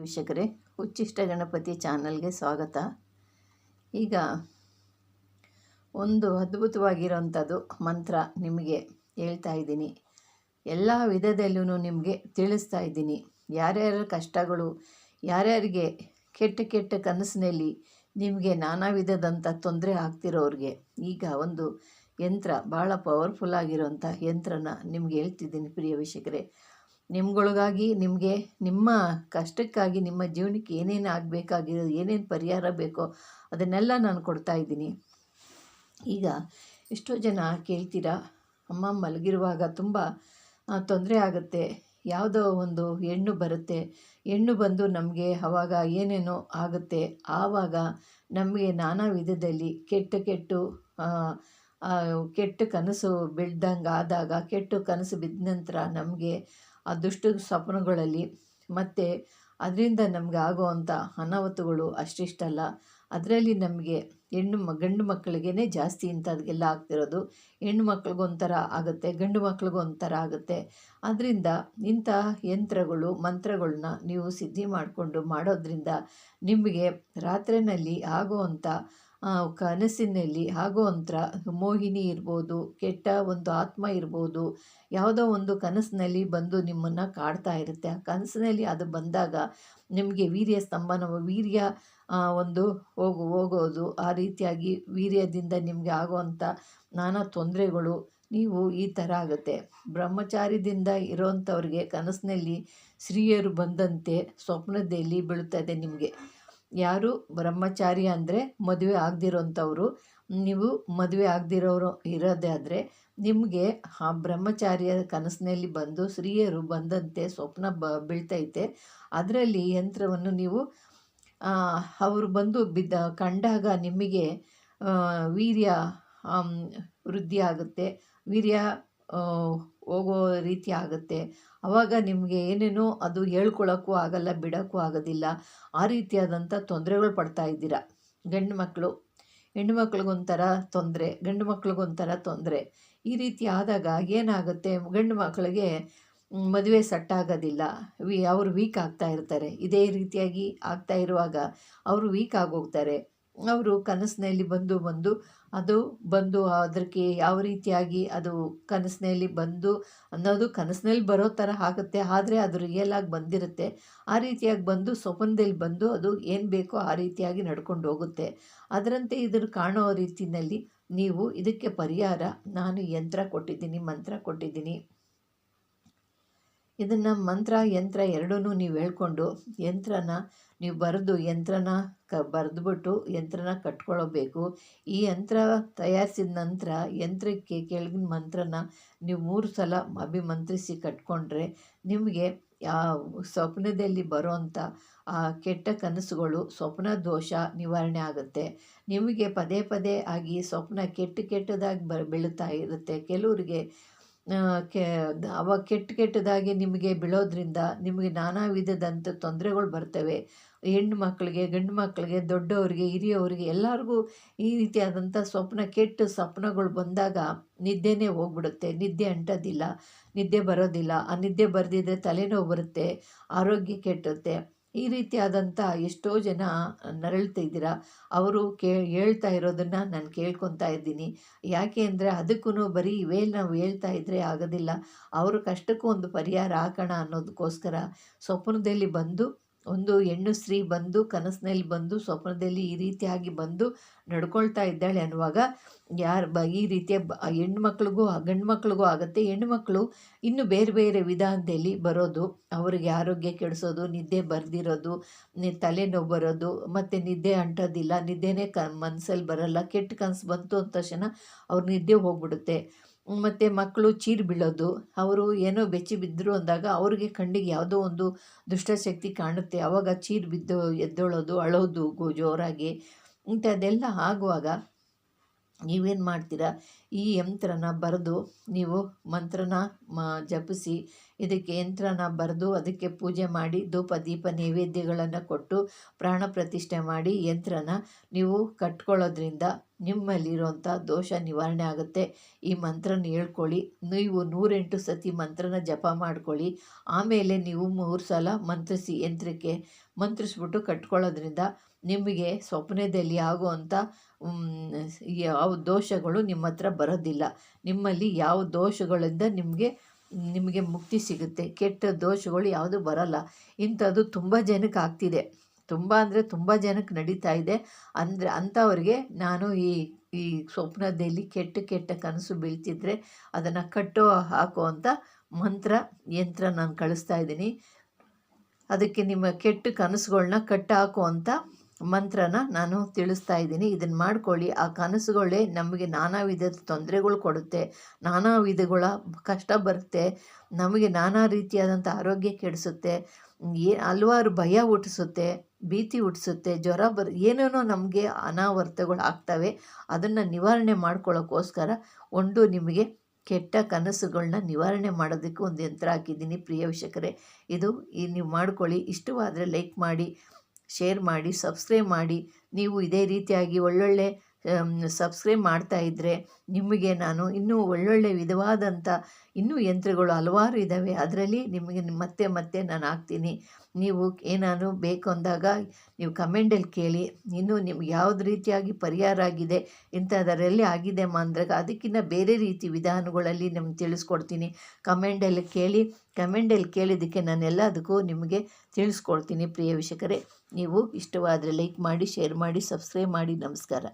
ವೀಕ್ಷಕರೇ, ಉಚ್ಚಿಷ್ಟ ಗಣಪತಿ ಚಾನಲ್ಗೆ ಸ್ವಾಗತ. ಈಗ ಒಂದು ಅದ್ಭುತವಾಗಿರೋಂಥದ್ದು ಮಂತ್ರ ನಿಮಗೆ ಹೇಳ್ತಾ ಇದ್ದೀನಿ. ಎಲ್ಲ ವಿಧದಲ್ಲೂ ನಿಮಗೆ ತಿಳಿಸ್ತಾ ಇದ್ದೀನಿ. ಯಾರ್ಯಾರ ಕಷ್ಟಗಳು, ಯಾರ್ಯಾರಿಗೆ ಕೆಟ್ಟ ಕೆಟ್ಟ ಕನಸಿನಲ್ಲಿ ನಿಮಗೆ ನಾನಾ ವಿಧದಂಥ ತೊಂದರೆ ಆಗ್ತಿರೋರಿಗೆ ಈಗ ಒಂದು ಯಂತ್ರ ಭಾಳ ಪವರ್ಫುಲ್ ಆಗಿರೋಂಥ ಯಂತ್ರನ ನಿಮ್ಗೆ ಹೇಳ್ತಿದ್ದೀನಿ ಪ್ರಿಯ ವೀಕ್ಷಕರೇ. ನಿಮ್ಗಳಿಗಾಗಿ ನಿಮಗೆ, ನಿಮ್ಮ ಕಷ್ಟಕ್ಕಾಗಿ, ನಿಮ್ಮ ಜೀವನಕ್ಕೆ ಏನೇನು ಆಗಬೇಕಾಗಿರೋ ಏನೇನು ಪರಿಹಾರ ಬೇಕೋ ಅದನ್ನೆಲ್ಲ ನಾನು ಕೊಡ್ತಾ ಇದ್ದೀನಿ. ಈಗ ಎಷ್ಟೋ ಜನ ಕೇಳ್ತೀರಾ, ಅಮ್ಮ ಮಲಗಿರುವಾಗ ತುಂಬ ತೊಂದರೆ ಆಗುತ್ತೆ. ಯಾವುದೋ ಒಂದು ಹೆಣ್ಣು ಬರುತ್ತೆ. ಹೆಣ್ಣು ಬಂದು ನಮಗೆ ಆವಾಗ ಏನೇನೋ ಆಗುತ್ತೆ. ಆವಾಗ ನಮಗೆ ನಾನಾ ವಿಧದಲ್ಲಿ ಕೆಟ್ಟ ಕೆಟ್ಟು ಕೆಟ್ಟ ಕನಸು ಬೆಳ್ದಂಗೆ ಆದಾಗ ಕೆಟ್ಟ ಕನಸು ಬಿದ್ದ ನಂತರ ನಮಗೆ ಆ ದುಷ್ಟ ಸ್ವಪ್ನಗಳಲ್ಲಿ. ಮತ್ತು ಅದರಿಂದ ನಮಗೆ ಆಗುವಂಥ ಅನಾಹುತಗಳು ಅಷ್ಟಿಷ್ಟಲ್ಲ. ಅದರಲ್ಲಿ ನಮಗೆ ಹೆಣ್ಣು ಮ, ಗಂಡು ಮಕ್ಕಳಿಗೇ ಜಾಸ್ತಿ ಇಂಥದ್ಗೆಲ್ಲ ಆಗ್ತಿರೋದು. ಹೆಣ್ಣು ಮಕ್ಳಿಗೊಂಥರ ಆಗುತ್ತೆ, ಗಂಡು ಮಕ್ಳಿಗೊಂಥರ ಆಗುತ್ತೆ. ಅದರಿಂದ ಇಂಥ ಯಂತ್ರಗಳು ಮಂತ್ರಗಳನ್ನ ನೀವು ಸಿದ್ಧಿ ಮಾಡಿಕೊಂಡು ಮಾಡೋದ್ರಿಂದ ನಿಮಗೆ ರಾತ್ರಿಯಲ್ಲಿ ಆಗುವಂಥ ಕನಸಿನಲ್ಲಿ ಆಗುವಂಥ ಮೋಹಿನಿ ಇರ್ಬೋದು, ಕೆಟ್ಟ ಒಂದು ಆತ್ಮ ಇರ್ಬೋದು, ಯಾವುದೋ ಒಂದು ಕನಸಿನಲ್ಲಿ ಬಂದು ನಿಮ್ಮನ್ನು ಕಾಡ್ತಾ ಇರುತ್ತೆ. ಆ ಕನಸಿನಲ್ಲಿ ಅದು ಬಂದಾಗ ನಿಮಗೆ ವೀರ್ಯ ಸ್ತಂಭನ ವೀರ್ಯ ಒಂದು ಹೋಗು, ಹೋಗೋದು, ಆ ರೀತಿಯಾಗಿ ವೀರ್ಯದಿಂದ ನಿಮಗೆ ಆಗುವಂಥ ನಾನಾ ತೊಂದರೆಗಳು ನೀವು ಈ ಥರ ಆಗುತ್ತೆ. ಬ್ರಹ್ಮಚಾರಿದಿಂದ ಇರೋವಂಥವ್ರಿಗೆ ಕನಸಿನಲ್ಲಿ ಸ್ತ್ರೀಯರು ಬಂದಂತೆ ಸ್ವಪ್ನದಲ್ಲಿ ಬೀಳುತ್ತದೆ ನಿಮಗೆ. ಯಾರು? ಬ್ರಹ್ಮಚಾರಿ ಅಂದರೆ ಮದುವೆ ಆಗದಿರೋಂಥವ್ರು. ನೀವು ಮದುವೆ ಆಗದಿರೋರು ಇರೋದೇ ಆದರೆ ನಿಮಗೆ ಆ ಬ್ರಹ್ಮಚಾರಿಯ ಕನಸಿನಲ್ಲಿ ಬಂದು ಸ್ತ್ರೀಯರು ಬಂದಂತೆ ಸ್ವಪ್ನ ಬ ಬೀಳ್ತೈತೆ. ಅದರಲ್ಲಿ ಯಂತ್ರವನ್ನು ನೀವು ಅವರು ಬಂದು ಬಿದ್ದ ಕಂಡಾಗ ನಿಮಗೆ ವೀರ್ಯ ವೃದ್ಧಿ ಆಗುತ್ತೆ ವೀರ್ಯ ಹೋಗೋ ರೀತಿ ಆಗುತ್ತೆ. ಅವಾಗ ನಿಮಗೆ ಏನೇನೋ ಅದು ಹೇಳ್ಕೊಳ್ಳೋಕ್ಕೂ ಆಗಲ್ಲ, ಬಿಡೋಕ್ಕೂ ಆಗೋದಿಲ್ಲ. ಆ ರೀತಿಯಾದಂಥ ತೊಂದರೆಗಳು ಪಡ್ತಾ ಇದ್ದೀರಾ? ಗಂಡು ಮಕ್ಕಳು ಹೆಣ್ಣು ಮಕ್ಳಿಗೊಂಥರ ತೊಂದರೆ, ಗಂಡು ಮಕ್ಳಿಗೊಂಥರ ತೊಂದರೆ. ಈ ರೀತಿ ಆದಾಗ ಏನಾಗುತ್ತೆ? ಗಂಡು ಮಕ್ಕಳಿಗೆ ಮದುವೆ ಸಟ್ಟಾಗೋದಿಲ್ಲ ವಿ, ಅವರು ವೀಕ್ ಆಗ್ತಾ ಇರ್ತಾರೆ. ಇದೇ ರೀತಿಯಾಗಿ ಆಗ್ತಾ ಇರುವಾಗ ಅವರು ವೀಕ್ ಆಗೋಗ್ತಾರೆ. ಅವರು ಕನಸಿನಲ್ಲಿ ಬಂದು ಬಂದು ಅದು ಬಂದು ಅದಕ್ಕೆ ಯಾವ ರೀತಿಯಾಗಿ ಅದು ಕನಸಿನಲ್ಲಿ ಬಂದು ಅನ್ನೋದು ಕನಸಿನಲ್ಲಿ ಬರೋ ಥರ ಆಗುತ್ತೆ. ಆದರೆ ಅದು ರಿಯಲ್ ಆಗಿ ಬಂದಿರುತ್ತೆ. ಆ ರೀತಿಯಾಗಿ ಬಂದು ಸ್ವಪ್ನದಲ್ಲಿ ಬಂದು ಅದು ಏನು ಬೇಕೋ ಆ ರೀತಿಯಾಗಿ ನಡ್ಕೊಂಡು ಹೋಗುತ್ತೆ. ಅದರಂತೆ ಇದನ್ನು ಕಾಣೋ ರೀತಿಯಲ್ಲಿ ನೀವು ಇದಕ್ಕೆ ಪರಿಹಾರ, ನಾನು ಯಂತ್ರ ಕೊಟ್ಟಿದ್ದೀನಿ, ಮಂತ್ರ ಕೊಟ್ಟಿದ್ದೀನಿ. ಇದನ್ನು ಮಂತ್ರ, ಯಂತ್ರ ಎರಡೂ ನೀವು ಹೇಳ್ಕೊಂಡು ಯಂತ್ರನ ನೀವು ಬರೆದು ಯಂತ್ರನ ಕ, ಬರೆದ್ಬಿಟ್ಟು ಯಂತ್ರನ ಕಟ್ಕೊಳ್ಳಬೇಕು ಈ ಯಂತ್ರ ತಯಾರಿಸಿದ ನಂತರ ಯಂತ್ರಕ್ಕೆ ಕೆಳಗಿನ ಮಂತ್ರನ ನೀವು ಮೂರು ಸಲ ಅಭಿಮಂತ್ರಿಸಿ ಕಟ್ಕೊಂಡ್ರೆ ನಿಮಗೆ ಸ್ವಪ್ನದಲ್ಲಿ ಬರೋವಂಥ ಆ ಕೆಟ್ಟ ಕನಸುಗಳು, ಸ್ವಪ್ನ ದೋಷ ನಿವಾರಣೆ ಆಗುತ್ತೆ. ನಿಮಗೆ ಪದೇ ಪದೇ ಆಗಿ ಸ್ವಪ್ನ ಕೆಟ್ಟ ಕೆಟ್ಟದಾಗಿ ಬ ಇರುತ್ತೆ. ಕೆಲವರಿಗೆ ಕೆ ಅವಾಗ ಕೆಟ್ಟ ಕೆಟ್ಟದಾಗಿ ನಿಮಗೆ ಬೀಳೋದ್ರಿಂದ ನಿಮಗೆ ನಾನಾ ವಿಧದಂಥ ತೊಂದರೆಗಳು ಬರ್ತವೆ. ಹೆಣ್ಣು ಮಕ್ಕಳಿಗೆ, ಗಂಡು ಮಕ್ಕಳಿಗೆ, ದೊಡ್ಡವರಿಗೆ, ಹಿರಿಯವರಿಗೆ ಎಲ್ಲರಿಗೂ ಈ ರೀತಿಯಾದಂಥ ಸ್ವಪ್ನ, ಕೆಟ್ಟ ಸ್ವಪ್ನಗಳು ಬಂದಾಗ ನಿದ್ದೆನೇ ಹೋಗ್ಬಿಡುತ್ತೆ. ನಿದ್ದೆ ಅಂಟೋದಿಲ್ಲ, ನಿದ್ದೆ ಬರೋದಿಲ್ಲ. ಆ ನಿದ್ದೆ ಬರೆದಿದ್ರೆ ತಲೆನೋವು ಬರುತ್ತೆ, ಆರೋಗ್ಯ ಕೆಟ್ಟುತ್ತೆ. ಈ ರೀತಿಯಾದಂಥ ಎಷ್ಟೋ ಜನ ನರಳ್ತಿದ್ದೀರಾ ಅವರು ಕೇ, ಹೇಳ್ತಾ ಇರೋದನ್ನು ನಾನು ಕೇಳ್ಕೊತಾ ಇದ್ದೀನಿ. ಯಾಕೆ ಅಂದರೆ ಅದಕ್ಕೂ ಬರೀ ಇವೇ ನಾವು ಹೇಳ್ತಾ ಇದ್ದರೆ ಆಗೋದಿಲ್ಲ. ಅವ್ರ ಕಷ್ಟಕ್ಕೂ ಒಂದು ಪರಿಹಾರ ಹಾಕೋಣ ಅನ್ನೋದಕ್ಕೋಸ್ಕರ ಸ್ವಪ್ನದಲ್ಲಿ ಬಂದು ಒಂದು ಹೆಣ್ಣು ಸ್ತ್ರೀ ಬಂದು, ಕನಸಿನಲ್ಲಿ ಬಂದು, ಸ್ವಪ್ನದಲ್ಲಿ ಈ ರೀತಿಯಾಗಿ ಬಂದು ನಡ್ಕೊಳ್ತಾ ಇದ್ದಾಳೆ ಅನ್ನುವಾಗ ಯಾರು ಬ ಈ ರೀತಿಯ ಹೆಣ್ಣು ಮಕ್ಳಿಗೂ ಗಂಡು ಮಕ್ಳಿಗೂ ಆಗುತ್ತೆ. ಹೆಣ್ಣು ಮಕ್ಕಳು ಇನ್ನು ಬೇರೆ ಬೇರೆ ವಿಧಾನದಲ್ಲಿ ಬರೋದು. ಅವರಿಗೆ ಆರೋಗ್ಯ ಕೆಡಿಸೋದು, ನಿದ್ದೆ ಬರ್ದಿರೋದು ತಲೆನೋವು ಬರೋದು, ಮತ್ತು ನಿದ್ದೆ ಅಂಟೋದಿಲ್ಲ. ನಿದ್ದೆನೇ ಕ ಮನಸ್ಸಲ್ಲಿ ಬರೋಲ್ಲ. ಕೆಟ್ಟ ಕನಸು ಬಂತು ಅಂದ ತಕ್ಷಣ ಅವ್ರ ನಿದ್ದೆ ಹೋಗ್ಬಿಡುತ್ತೆ. ಮತ್ತು ಮಕ್ಕಳು ಚೀರು ಬೀಳೋದು, ಅವರು ಏನೋ ಬೆಚ್ಚಿ ಬಿದ್ದರು ಅಂದಾಗ ಅವ್ರಿಗೆ ಕಣ್ಣಿಗೆ ಯಾವುದೋ ಒಂದು ದುಷ್ಟಶಕ್ತಿ ಕಾಣುತ್ತೆ. ಆವಾಗ ಚೀರು ಬಿದ್ದು ಎದ್ದೊಳೋದು, ಅಳೋದು, ಗೋ ಜೋರಾಗಿ ಇಂಥದ್ದೆಲ್ಲ ಆಗುವಾಗ ನೀವೇನು ಮಾಡ್ತೀರಾ? ಈ ಯಂತ್ರನ ಬರೆದು ನೀವು ಮಂತ್ರನ ಮ ಜಪಿಸಿ ಇದಕ್ಕೆ ಯಂತ್ರನ ಬರೆದು ಅದಕ್ಕೆ ಪೂಜೆ ಮಾಡಿ ಧೂಪ, ದೀಪ, ನೈವೇದ್ಯಗಳನ್ನು ಕೊಟ್ಟು ಪ್ರಾಣ ಪ್ರತಿಷ್ಠೆ ಮಾಡಿ ಯಂತ್ರನ ನೀವು ಕಟ್ಕೊಳ್ಳೋದ್ರಿಂದ ನಿಮ್ಮಲ್ಲಿರುವಂಥ ದೋಷ ನಿವಾರಣೆ ಆಗುತ್ತೆ. ಈ ಮಂತ್ರನ ಹೇಳ್ಕೊಳ್ಳಿ. ನೀವು ನೂರೆಂಟು ಸತಿ ಮಂತ್ರನ ಜಪ ಮಾಡ್ಕೊಳ್ಳಿ. ಆಮೇಲೆ ನೀವು ಮೂರು ಸಲ ಮಂತ್ರಿಸಿ ಯಂತ್ರಕ್ಕೆ ಮಂತ್ರಿಸ್ಬಿಟ್ಟು ಕಟ್ಕೊಳ್ಳೋದ್ರಿಂದ ನಿಮಗೆ ಸ್ವಪ್ನದಲ್ಲಿ ಆಗುವಂಥ ಯಾವ ದೋಷಗಳು ನಿಮ್ಮ ಹತ್ರ ಬರೋದಿಲ್ಲ. ನಿಮ್ಮಲ್ಲಿ ಯಾವ ದೋಷಗಳಿಂದ ನಿಮಗೆ ನಿಮಗೆ ಮುಕ್ತಿ ಸಿಗುತ್ತೆ. ಕೆಟ್ಟ ದೋಷಗಳು ಯಾವುದು ಬರಲ್ಲ. ಇಂಥದ್ದು ತುಂಬ ಜನಕ್ಕೆ ಆಗ್ತಿದೆ. ತುಂಬ ಅಂದರೆ ತುಂಬ ಜನಕ್ಕೆ ನಡೀತಾ ಇದೆ. ಅಂದರೆ ಅಂಥವ್ರಿಗೆ ನಾನು ಈ ಈ ಸ್ವಪ್ನದಲ್ಲಿ ಕೆಟ್ಟ ಕೆಟ್ಟ ಕನಸು ಬೀಳ್ತಿದ್ರೆ ಅದನ್ನು ಕಟ್ಟೋ ಹಾಕುವಂಥ ಮಂತ್ರ, ಯಂತ್ರ ನಾನು ಕಳಿಸ್ತಾ ಇದ್ದೀನಿ. ಅದಕ್ಕೆ ನಿಮ್ಮ ಕೆಟ್ಟ ಕನಸುಗಳನ್ನ ಕಟ್ಟ ಹಾಕುವಂಥ ಮಂತ್ರನ ನಾನು ತಿಳಿಸ್ತಾ ಇದ್ದೀನಿ. ಇದನ್ನು ಮಾಡ್ಕೊಳ್ಳಿ. ಆ ಕನಸುಗಳೇ ನಮಗೆ ನಾನಾ ವಿಧದ ತೊಂದರೆಗಳು ಕೊಡುತ್ತೆ. ನಾನಾ ವಿಧಗಳ ಕಷ್ಟ ಬರುತ್ತೆ. ನಮಗೆ ನಾನಾ ರೀತಿಯಾದಂಥ ಆರೋಗ್ಯ ಕೆಡಿಸುತ್ತೆ. ಏ, ಹಲವಾರು ಭಯ ಹುಟ್ಟಿಸುತ್ತೆ ಭೀತಿ ಹುಟ್ಟಿಸುತ್ತೆ ಜ್ವರ ಬರ್, ಏನೇನೋ ನಮಗೆ ಅನಾವರ್ತಗಳು ಆಗ್ತವೆ. ಅದನ್ನು ನಿವಾರಣೆ ಮಾಡ್ಕೊಳ್ಳೋಕ್ಕೋಸ್ಕರ ಒಂದು ನಿಮಗೆ ಕೆಟ್ಟ ಕನಸುಗಳನ್ನ ನಿವಾರಣೆ ಮಾಡೋದಕ್ಕೆ ಒಂದು ಯಂತ್ರ ಹಾಕಿದ್ದೀನಿ. ಪ್ರಿಯ ವೀಕ್ಷಕರೇ, ಇದು ಈ ನೀವು ಮಾಡ್ಕೊಳ್ಳಿ. ಇಷ್ಟವಾದರೆ ಲೈಕ್ ಮಾಡಿ. ಶೇರ್ ಮಾಡಿ ಸಬ್ಸ್ಕ್ರೈಬ್ ಮಾಡಿ ನೀವು ಇದೇ ರೀತಿಯಾಗಿ ಒಳ್ಳೊಳ್ಳೆ ಸಬ್ಸ್ಕ್ರೈಬ್ ಮಾಡ್ತಾ ಇದ್ದರೆ ನಿಮಗೆ ನಾನು ಇನ್ನೂ ಒಳ್ಳೊಳ್ಳೆ ವಿಧವಾದಂಥ ಇನ್ನೂ ಯಂತ್ರಗಳು ಹಲವಾರು ಇದ್ದಾವೆ ಅದರಲ್ಲಿ ನಿಮಗೆ ಮತ್ತೆ ಮತ್ತೆ ನಾನು ಹಾಕ್ತೀನಿ. ನೀವು ಏನಾದ್ರು ಬೇಕು ಅಂದಾಗ ನೀವು ಕಮೆಂಟಲ್ಲಿ ಕೇಳಿ. ಇನ್ನೂ ನಿಮ್ಗೆ ಯಾವ್ದು ರೀತಿಯಾಗಿ ಪರಿಹಾರ ಆಗಿದೆ ಇಂಥದರಲ್ಲಿ ಆಗಿದೆ ಅಂದಾಗ ಅದಕ್ಕಿಂತ ಬೇರೆ ರೀತಿ ವಿಧಾನಗಳಲ್ಲಿ ನಿಮ್ಗೆ ತಿಳಿಸ್ಕೊಡ್ತೀನಿ. ಕಮೆಂಟಲ್ಲಿ ಕೇಳಿ, ಕಮೆಂಟಲ್ಲಿ ಕೇಳಿದ್ದಕ್ಕೆ ನಾನು ಎಲ್ಲದಕ್ಕೂ ನಿಮಗೆ ತಿಳಿಸ್ಕೊಡ್ತೀನಿ ಪ್ರಿಯ ವೀಕ್ಷಕರೇ. ನೀವು ಇಷ್ಟವಾದರೆ ಲೈಕ್ ಮಾಡಿ, ಶೇರ್ ಮಾಡಿ, ಸಬ್ಸ್ಕ್ರೈಬ್ ಮಾಡಿ. ನಮಸ್ಕಾರ.